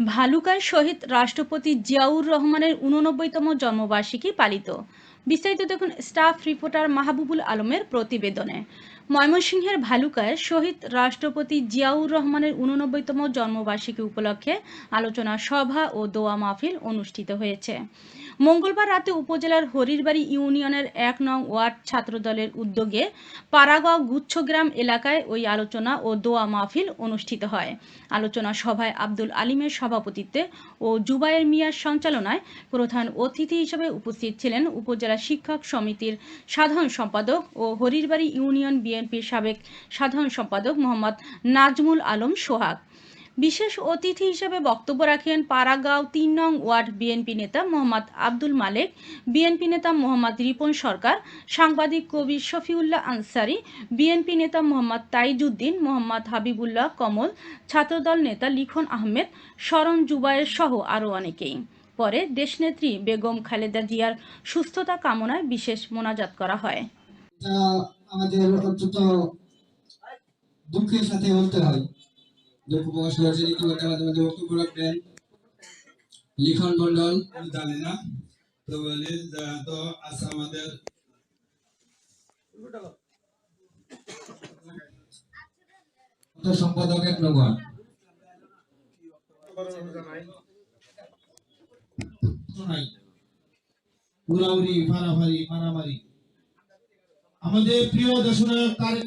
ভালুকায় শহীদ রাষ্ট্রপতি জিয়াউর রহমানের উননব্বইতম জন্মবার্ষিকী পালিত। বিস্তারিত দেখুন স্টাফ রিপোর্টার মাহবুবুল আলমের প্রতিবেদনে। ময়মনসিংহের ভালুকায় শহীদ রাষ্ট্রপতি জিয়াউর রহমানের উননব্বইতম জন্মবার্ষিকী উপলক্ষে আলোচনা সভা ও দোয়া মাহফিল অনুষ্ঠিত হয়েছে। মঙ্গলবার রাতে উপজেলার হরিরবাড়ি ইউনিয়নের এক নং ওয়ার্ড ছাত্রদলের উদ্যোগে পাড়াগাঁও গুচ্ছগ্রাম এলাকায় ওই আলোচনা ও দোয়া মাহফিল অনুষ্ঠিত হয়। আলোচনা সভায় আব্দুল আলিমের সভাপতিত্বে ও জুবায়ের মিয়ার সঞ্চালনায় প্রধান অতিথি হিসেবে উপস্থিত ছিলেন উপজেলা শিক্ষক সমিতির সাধারণ সম্পাদক ও হরিরবাড়ি ইউনিয়ন বিএনপির সাবেক সাধারণ সম্পাদক মোহাম্মদ নাজমুল আলম সোহাগ। বিশেষ অতিথি হিসেবে বক্তব্য রাখেন পাড়াগাঁও তিন নং ওয়ার্ড বিএনপি নেতা মোহাম্মদ আব্দুল মালেক, বিএনপি নেতা মোহাম্মদ রিপন সরকার, সাংবাদিক কবি শফিউল্লাহ আনসারি, বিএনপি নেতা মোহাম্মদ তাইজুদ্দিন, মোহাম্মদ হাবিবুল্লাহ কমল, ছাত্রদল নেতা লিখন আহমেদ, শরণ জুবায়ের সহ আরও অনেকেই। পরে দেশনেত্রী বেগম খালেদা জিয়ার সুস্থতা কামনায় বিশেষ মোনাজাত করা হয়। আমাদের অত্যন্ত দুঃখের সাথে বলতে হয়। দুঃখ প্রকাশ করেছেন ইতিমধ্যে আমাদের মধ্যে বক্তব্য রাখবেন লিখন মন্ডল আমি জানি না তো বলি তো আছে আমাদের। সম্পাদক এক নম্বর? উড়াউড়ি ফারাফারি মারামারি। আমাদের প্রিয় দেশনায়ক তারেক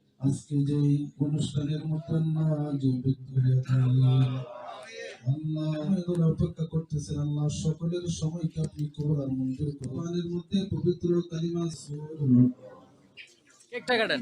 আজকে যে অনুষ্ঠানের ব্যক্তি আল্লাহ। এগুলো অপেক্ষা করতেছেন আল্লাহ সকলের সময়কে আপনি কবর আর মঞ্জুর কোরআনের মধ্যে পবিত্র কালিমা কেকটা কাটেন।